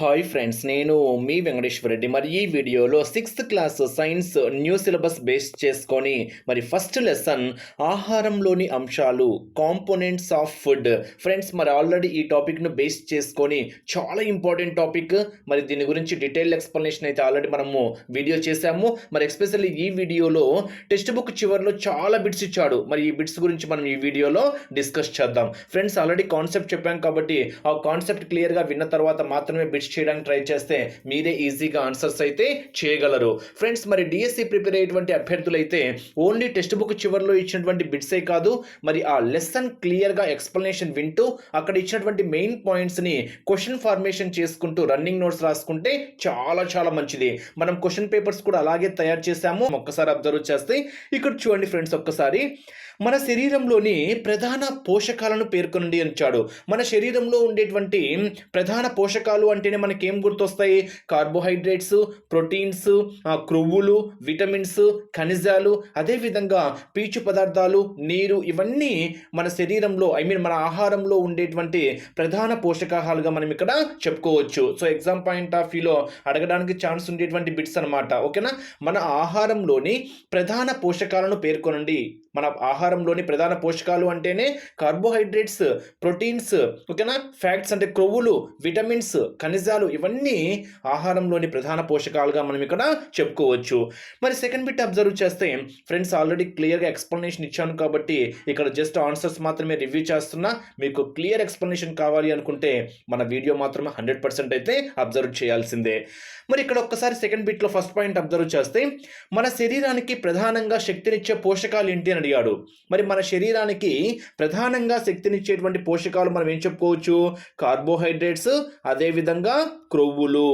Hi friends నేను మీ వెంకటేశ్వర రెడ్డి. మరి ఈ వీడియోలో sixth class science new syllabus base చేసుకొని మరి ఫస్ట్ లెసన్ ఆహారంలోని అంశాలు కాంపోనెంట్స్ ఆఫ్ ఫుడ్ ఫ్రెండ్స్ మరి ఆల్రెడీ ఈ టాపిక్ను బేస్ చేసుకొని చాలా ఇంపార్టెంట్ టాపిక్ మరి దీని గురించి డీటెయిల్ ఎక్స్ప్లెనేషన్ అయితే ఆల్రెడీ మనము వీడియో చేశాము. మరి ఎస్పెషల్లీ ఈ వీడియోలో టెక్స్ట్ బుక్ చివరిలో చాలా బిట్స్ ఇచ్చాడు. మరి ఈ బిట్స్ గురించి మనం ఈ వీడియోలో డిస్కస్ చేద్దాం. ఫ్రెండ్స్ ఆల్రెడీ కాన్సెప్ట్ చెప్పాం కాబట్టి ఆ కాన్సెప్ట్ క్లియర్గా విన్న తర్వాత మాత్రమే బిట్స్ చేయడానికి ట్రై చేస్తే మీరే ఈజీగా ఆన్సర్స్ అయితే చేయగలరు. ఫ్రెండ్స్ మరి డిఎస్సి ప్రిపేర్ అయ్యేటువంటి అభ్యర్థులైతే ఓన్లీ టెక్స్ట్ బుక్ చివరిలో ఇచ్చినటువంటి బిట్సే కాదు మరి ఆ లెసన్ క్లియర్గా ఎక్స్ప్లెనేషన్ వింటూ అక్కడ ఇచ్చినటువంటి మెయిన్ పాయింట్స్ని క్వశ్చన్ ఫార్మేషన్ చేసుకుంటూ రన్నింగ్ నోట్స్ రాసుకుంటే చాలా చాలా మంచిది. మనం క్వశ్చన్ పేపర్స్ కూడా అలాగే తయారు చేశాము. ఒక్కసారి అబ్జర్వ్ చేస్తే ఇక్కడ చూడండి ఫ్రెండ్స్ ఒక్కసారి. మన శరీరంలోని ప్రధాన పోషకాలను పేర్కొనండి అంచాడు మన శరీరంలో ఉండేటువంటి ప్రధాన పోషకాలు అంటేనే మనకి ఏం గుర్తొస్తాయి? కార్బోహైడ్రేట్స్ ప్రోటీన్స్ క్రొవ్వులు విటమిన్స్ ఖనిజాలు అదేవిధంగా పీచు పదార్థాలు నీరు ఇవన్నీ మన శరీరంలో ఐ మీన్ మన ఆహారంలో ఉండేటువంటి ప్రధాన పోషకాహాలుగా మనం ఇక్కడ చెప్పుకోవచ్చు. సో ఎగ్జామ్ పాయింట్ ఆఫ్ వ్యూలో అడగడానికి ఛాన్స్ ఉండేటువంటి బిట్స్ అనమాట ఓకేనా? మన ఆహారంలోని ప్రధాన పోషకాలను పేర్కొనండి. మన ఆహారంలోని ప్రధాన పోషకాలు అంటేనే కార్బోహైడ్రేట్స్ ప్రోటీన్స్ ఓకేనా? ఫ్యాట్స్ అంటే క్రొవ్వులు విటమిన్స్ ఖనిజాలు ఇవన్నీ ఆహారంలోని ప్రధాన పోషకాలుగా మనం ఇక్కడ చెప్పుకోవచ్చు. మరి సెకండ్ బిట్ అబ్జర్వ్ చేస్తే ఫ్రెండ్స్ ఆల్రెడీ క్లియర్గా ఎక్స్ప్లెనేషన్ ఇచ్చాను కాబట్టి ఇక్కడ జస్ట్ ఆన్సర్స్ మాత్రమే రివ్యూ చేస్తున్నా. మీకు క్లియర్ ఎక్స్ప్లెనేషన్ కావాలి అనుకుంటే మన వీడియో మాత్రమే హండ్రెడ్ పర్సెంట్ అయితే అబ్జర్వ్ చేయాల్సిందే. మరి ఇక్కడ ఒక్కసారి సెకండ్ బిట్లో ఫస్ట్ పాయింట్ అబ్జర్వ్ చేస్తే మన శరీరానికి ప్రధానంగా శక్తినిచ్చే పోషకాలు ఏంటి అని అడిగాడు. మరి మన శరీరానికి ప్రధానంగా శక్తినిచ్చేటువంటి పోషకాలు మనం ఏం చెప్పుకోవచ్చు? కార్బోహైడ్రేట్స్ అదేవిధంగా క్రొవ్వులు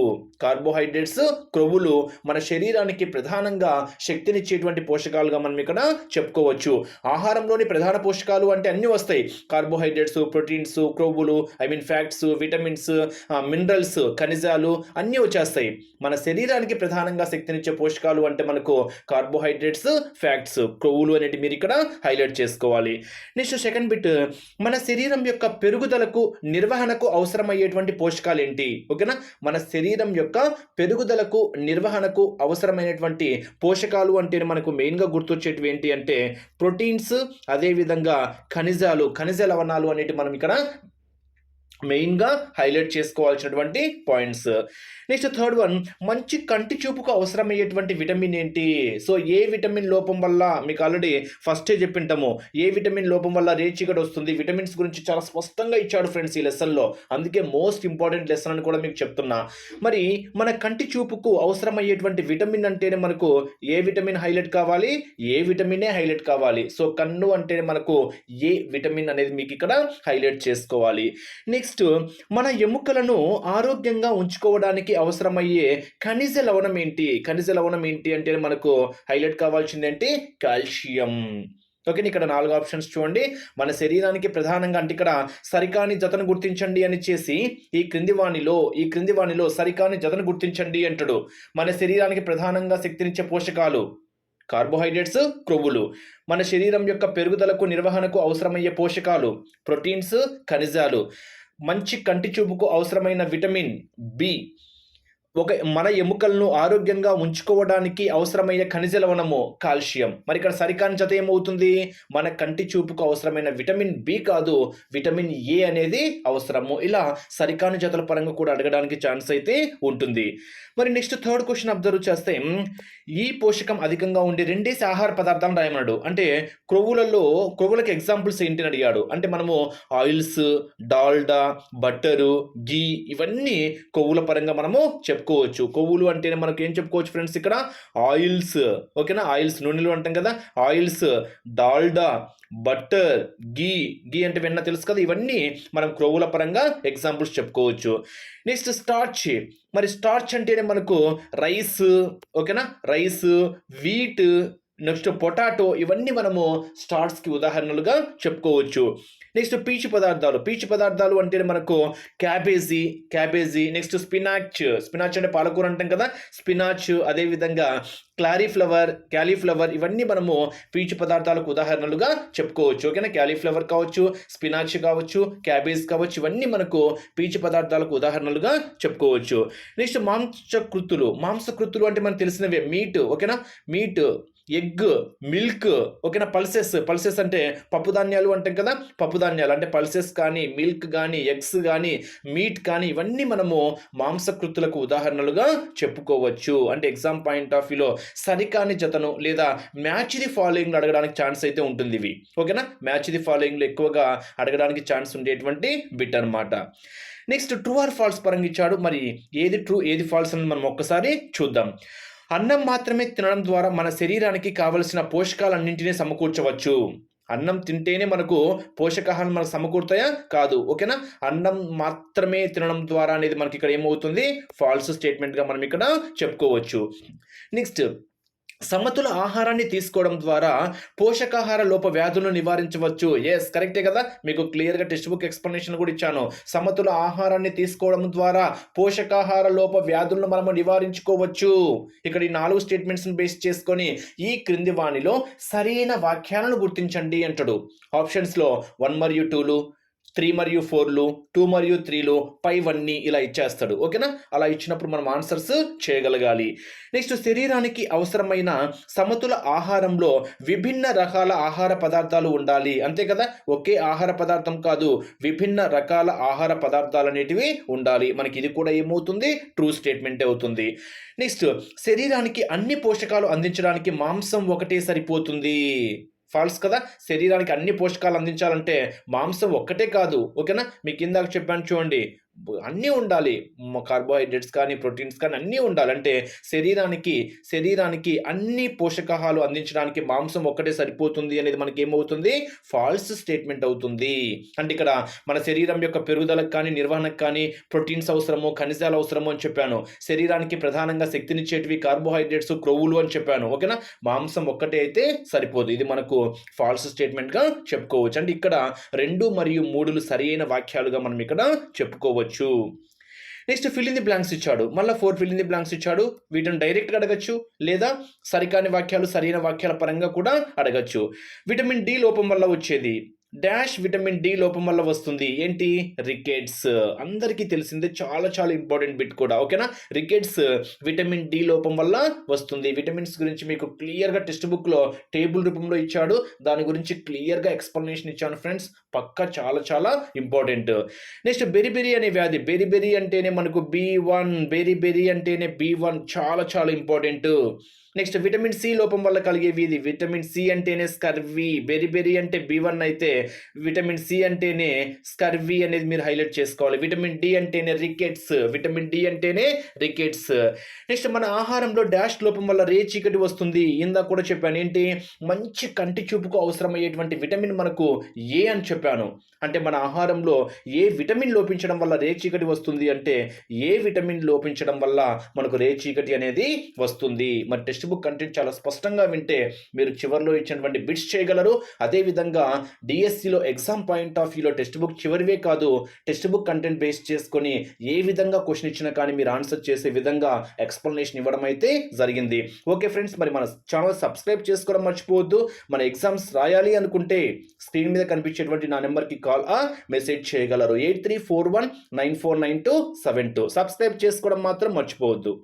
కార్బోహైడ్రేట్స్ క్రొవ్వులు మన శరీరానికి ప్రధానంగా శక్తినిచ్చేటువంటి పోషకాలుగా మనం ఇక్కడ చెప్పుకోవచ్చు. ఆహారంలోని ప్రధాన పోషకాలు అంటే అన్నీ వస్తాయి. Carbohydrates proteins క్రొవ్వులు I mean fats vitamins minerals ఖనిజాలు అన్నీ వచ్చేస్తాయి. మన శరీరానికి ప్రధానంగా శక్తినిచ్చే పోషకాలు అంటే మనకు కార్బోహైడ్రేట్స్ ఫ్యాట్స్ క్రొవ్వులు అనేవి మీరు ఇక్కడ హైలైట్ చేసుకోవాలి. నెక్స్ట్ సెకండ్ బిట్ మన శరీరం యొక్క పెరుగుదలకు నిర్వహణకు అవసరమయ్యేటువంటి పోషకాలు ఏంటి? ఓకేనా మన శరీరం యొక్క పెరుగుదలకు నిర్వహణకు అవసరమైనటువంటి పోషకాలు అంటే మనకు మెయిన్గా గుర్తొచ్చేటివి ఏంటి అంటే ప్రోటీన్స్ అదేవిధంగా ఖనిజాలు ఖనిజ లవణాలు అనేటివి మనం ఇక్కడ మెయిన్గా హైలైట్ చేసుకోవాల్సినటువంటి పాయింట్స్. నెక్స్ట్ థర్డ్ వన్ మంచి కంటి చూపుకు అవసరమయ్యేటువంటి విటమిన్ ఏంటి? సో ఏ విటమిన్ లోపం వల్ల మీకు ఆల్రెడీ ఫస్టే చెప్పింటాము ఏ విటమిన్ లోపం వల్ల రేచిగడ వస్తుంది? విటమిన్స్ గురించి చాలా స్పష్టంగా ఇచ్చాడు ఫ్రెండ్స్ ఈ లెసన్లో. అందుకే మోస్ట్ ఇంపార్టెంట్ లెసన్ అని కూడా మీకు చెప్తున్నా. మరి మన కంటి చూపుకు అవసరమయ్యేటువంటి విటమిన్ అంటేనే మనకు ఏ విటమిన్ హైలైట్ కావాలి? ఏ విటమినే హైలైట్ కావాలి. సో కన్ను అంటేనే మనకు ఏ విటమిన్ అనేది మీకు ఇక్కడ హైలైట్ చేసుకోవాలి. నెక్స్ట్ నెక్స్ట్ మన ఎముకలను ఆరోగ్యంగా ఉంచుకోవడానికి అవసరమయ్యే ఖనిజ లవణం ఏంటి? ఖనిజ లవణం ఏంటి అంటే మనకు హైలైట్ కావాల్సింది అంటే కాల్షియం. ఓకే ఇక్కడ నాలుగు ఆప్షన్స్ చూడండి. మన శరీరానికి ప్రధానంగా అంటే ఇక్కడ సరికాని జతను గుర్తించండి అని చేసి ఈ క్రింది వాణిలో ఈ క్రింది వాణిలో సరికాని జతను గుర్తించండి అంటాడు. మన శరీరానికి ప్రధానంగా శక్తినిచ్చే పోషకాలు కార్బోహైడ్రేట్స్ క్రొవ్వులు. మన శరీరం యొక్క పెరుగుదలకు నిర్వహణకు అవసరమయ్యే పోషకాలు ప్రోటీన్స్ ఖనిజాలు. మంచి కంటి చూపుకు అవసరమైన విటమిన్ బి ఒక మన ఎముకలను ఆరోగ్యంగా ఉంచుకోవడానికి అవసరమైన ఖనిజ లవణము కాల్షియం. మరి ఇక్కడ సరికాని జత ఏమవుతుంది? మన కంటి చూపుకు అవసరమైన విటమిన్ బి కాదు విటమిన్ ఏ అనేది అవసరము. ఇలా సరికాని జతల పరంగా కూడా అడగడానికి ఛాన్స్ అయితే ఉంటుంది. మరి నెక్స్ట్ థర్డ్ క్వశ్చన్ అబ్జర్వ్ చేస్తే ఈ పోషకం అధికంగా ఉండే రెండేసి ఆహార పదార్థాలను రాయమన్నాడు. అంటే క్రొవ్వులలో క్రొవ్వులకు ఎగ్జాంపుల్స్ ఏంటి అని అడిగాడు. అంటే మనము ఆయిల్స్ డాల్డా బట్టరు గీ ఇవన్నీ కొవ్వుల పరంగా మనము చెప్పుకోవచ్చు. కొవ్వులు అంటేనే మనకు ఏం చెప్పుకోవచ్చు ఫ్రెండ్స్ ఇక్కడ ఆయిల్స్. ఓకేనా? ఆయిల్స్. నూనెలు అంటాం కదా? Oils Dalda butter ghee. గీ అంటే వెన్న తెలుసు కదా? ఇవన్నీ మనం క్రొవ్వుల పరంగా ఎగ్జాంపుల్స్ చెప్పుకోవచ్చు. నెక్స్ట్ స్టార్చ్ మరి స్టార్చ్ అంటేనే మనకు రైస్ ఓకేనా? రైస్ వీట్ నెక్స్ట్ పొటాటో ఇవన్నీ మనము స్టార్ట్స్కి ఉదాహరణలుగా చెప్పుకోవచ్చు. నెక్స్ట్ పీచు పదార్థాలు. పీచు పదార్థాలు అంటే మనకు cabbage cabbage next spinach. Spinach అంటే పాలకూర అంటాం కదా. స్పినాచ్ అదేవిధంగా క్లారీఫ్లవర్ క్యాలీఫ్లవర్ ఇవన్నీ మనము పీచు పదార్థాలకు ఉదాహరణలుగా చెప్పుకోవచ్చు. ఓకేనా? క్యాలీఫ్లవర్ కావచ్చు స్పినాచ్ కావచ్చు క్యాబేజ్ కావచ్చు ఇవన్నీ మనకు పీచు పదార్థాలకు ఉదాహరణలుగా చెప్పుకోవచ్చు. నెక్స్ట్ మాంసకృతులు. మాంసకృతులు అంటే మనకు తెలిసినవే. మీట్. ఓకేనా? మీట్. ఎగ్ మిల్క్ ఓకేనా? పల్సెస్ పల్సెస్ అంటే పప్పు ధాన్యాలు అంటాం కదా? పప్పు ధాన్యాలు అంటే పల్సెస్ కానీ మిల్క్ కానీ ఎగ్స్ కానీ మీట్ కానీ ఇవన్నీ మనము మాంసకృతులకు ఉదాహరణలుగా చెప్పుకోవచ్చు. అంటే ఎగ్జామ్ పాయింట్ ఆఫ్ వ్యూలో సరికాని జతను లేదా మ్యాచ్ ది ఫాలోయింగ్ అడగడానికి ఛాన్స్ అయితే ఉంటుంది ఇవి. ఓకేనా? మ్యాచ్ ది ఫాలోయింగ్లో ఎక్కువగా అడగడానికి ఛాన్స్ ఉండేటువంటి బిట్ అనమాట నెక్స్ట్ ట్రూ ఆర్ ఫాల్స్ పరంగా ఇచ్చాడు. మరి ఏది ట్రూ ఏది ఫాల్స్ అని మనం ఒక్కసారి చూద్దాం. అన్నం మాత్రమే తినడం ద్వారా మన శరీరానికి కావలసిన పోషకాలన్నింటినీ సమకూర్చవచ్చు. అన్నం తింటేనే మనకు పోషకాహారం మనకు సమకూరుతాయా? కాదు. ఓకేనా? అన్నం మాత్రమే తినడం ద్వారా అనేది మనకి ఇక్కడ ఏమవుతుంది? ఫాల్స్ స్టేట్మెంట్గా మనం ఇక్కడ చెప్పుకోవచ్చు. నెక్స్ట్ సమతుల ఆహారాన్ని తీసుకోవడం ద్వారా పోషకాహార లోప వ్యాధులను నివారించవచ్చు. ఎస్ కరెక్టే కదా? మీకు క్లియర్గా టెక్స్ట్ బుక్ ఎక్స్ప్లెనేషన్ కూడా ఇచ్చాను. సమతుల ఆహారాన్ని తీసుకోవడం ద్వారా పోషకాహార లోప వ్యాధులను మనము నివారించుకోవచ్చు. ఇక్కడ ఈ నాలుగు స్టేట్మెంట్స్ని బేస్ చేసుకొని ఈ క్రింది వాణిలో సరైన వాక్యాలను గుర్తించండి అంటాడు. ఆప్షన్స్లో వన్ మరియు టూలు త్రీ మరియు ఫోర్లు టూ మరియు త్రీలు ఫైవ్ అన్ని ఇలా ఇచ్చేస్తాడు. ఓకేనా? అలా ఇచ్చినప్పుడు మనం ఆన్సర్స్ చేయగలగాలి. నెక్స్ట్ శరీరానికి అవసరమైన సమతుల ఆహారంలో విభిన్న రకాల ఆహార పదార్థాలు ఉండాలి. అంతే కదా? ఒకే ఆహార పదార్థం కాదు విభిన్న రకాల ఆహార పదార్థాలు అనేటివి ఉండాలి. మనకి ఇది కూడా ఏమవుతుంది? ట్రూ స్టేట్మెంట్ అవుతుంది. నెక్స్ట్ శరీరానికి అన్ని పోషకాలు అందించడానికి మాంసం ఒకటే సరిపోతుంది. ఫాల్స్ కదా? శరీరానికి అన్ని పోషకాలు అందించాలంటే మాంసం ఒక్కటే కాదు ఓకేనా? మీకు ఇందాక చెప్పాను చూడండి. అన్నీ ఉండాలి. కార్బోహైడ్రేట్స్ కానీ ప్రోటీన్స్ కానీ అన్నీ ఉండాలంటే శరీరానికి శరీరానికి అన్ని పోషకాహాలు అందించడానికి మాంసం ఒక్కటే సరిపోతుంది అనేది మనకి ఏమవుతుంది ఫాల్స్ స్టేట్మెంట్ అవుతుంది. అంటే ఇక్కడ మన శరీరం యొక్క పెరుగుదలకు కానీ నిర్వహణకు కానీ ప్రోటీన్స్ అవసరము ఖనిజాలు అవసరమో అని చెప్పాను. శరీరానికి ప్రధానంగా శక్తినిచ్చేటివి కార్బోహైడ్రేట్స్ క్రొవ్వులు అని చెప్పాను. ఓకేనా? మాంసం ఒక్కటే అయితే సరిపోదు. ఇది మనకు ఫాల్స్ స్టేట్మెంట్గా చెప్పుకోవచ్చు. అంటే ఇక్కడ రెండు మరియు మూడులు సరైన వాక్యాలుగా మనం ఇక్కడ చెప్పుకోవచ్చు. Next fill in the blanks ఇచ్చాడు. మళ్ళీ four fill in the blanks ఇచ్చాడు. వీటిని డైరెక్ట్గా అడగచ్చు. లేదా సరికాని వాక్యాలు సరైన వాక్యాల పరంగా కూడా అడగచ్చు. విటమిన్ డి లోపం వల్ల వచ్చేది. డాష్ విటమిన్ డి లోపం వల్ల వస్తుంది. ఏంటి? రికెట్స్. అందరికీ తెలిసిందే చాలా చాలా ఇంపార్టెంట్ బిట్ కూడా ఓకేనా? రికెట్స్ విటమిన్ డి లోపం వల్ల వస్తుంది. విటమిన్స్ గురించి మీకు క్లియర్గా టెక్స్ట్ బుక్లో టేబుల్ రూపంలో ఇచ్చాడు. దాని గురించి క్లియర్గా ఎక్స్ప్లెనేషన్ ఇచ్చాను ఫ్రెండ్స్. పక్క చాలా చాలా ఇంపార్టెంట్. నెక్స్ట్ బెరిబెరి బెరి అనే వ్యాధి. బెరిబెరి బెరి అంటేనే మనకు బి వన్ బెరిబెరి బెరి అంటేనే బి వన్ చాలా చాలా ఇంపార్టెంట్. నెక్స్ట్ విటమిన్ సి లోపం వల్ల కలిగేవి ఇది విటమిన్ సి అంటేనే స్కర్వీ. బెరి బెరీ అంటే బి వన్ అయితే విటమిన్ సి అంటేనే స్కర్వీ అనేది మీరు హైలైట్ చేసుకోవాలి. విటమిన్ డి అంటేనే రికెట్స్. విటమిన్ డి అంటేనే రికెట్స్. నెక్స్ట్ మన ఆహారంలో డాష్ లోపం వల్ల రే చీకటి వస్తుంది. ఇందాక కూడా చెప్పాను. ఏంటి? మంచి కంటి చూపుకు అవసరమయ్యేటువంటి విటమిన్ మనకు ఏ అని చెప్పాను. అంటే మన ఆహారంలో ఏ విటమిన్ లోపించడం వల్ల రే చీకటి వస్తుంది అంటే ఏ విటమిన్ లోపించడం వల్ల మనకు రే చీకటి అనేది వస్తుంది. మరి టెస్ట్ టెక్స్ట్ బుక్ కంటెంట్ చాలా స్పష్టంగా వింటే మీరు చివరిలో ఇచ్చినటువంటి బిట్స్ చేయగలరు. అదేవిధంగా డిఎస్సిలో ఎగ్జామ్ పాయింట్ ఆఫ్ వ్యూలో టెక్స్ట్ బుక్ చివరివే కాదు టెక్స్ట్ బుక్ కంటెంట్ బేస్ చేసుకొని ఏ విధంగా క్వశ్చన్ ఇచ్చినా కానీ మీరు ఆన్సర్ చేసే విధంగా ఎక్స్ప్లెనేషన్ ఇవ్వడం అయితే జరిగింది. ఓకే ఫ్రెండ్స్ మరి మన ఛానల్ సబ్స్క్రైబ్ చేసుకోవడం మర్చిపోవద్దు. మన ఎగ్జామ్స్ రాయాలి అనుకుంటే స్క్రీన్ మీద కనిపించేటువంటి నా నెంబర్కి కాల్ ఆ మెసేజ్ చేయగలరు. Eight three four one nine four nine two seven two. Subscribe చేసుకోవడం మాత్రం మర్చిపోవద్దు.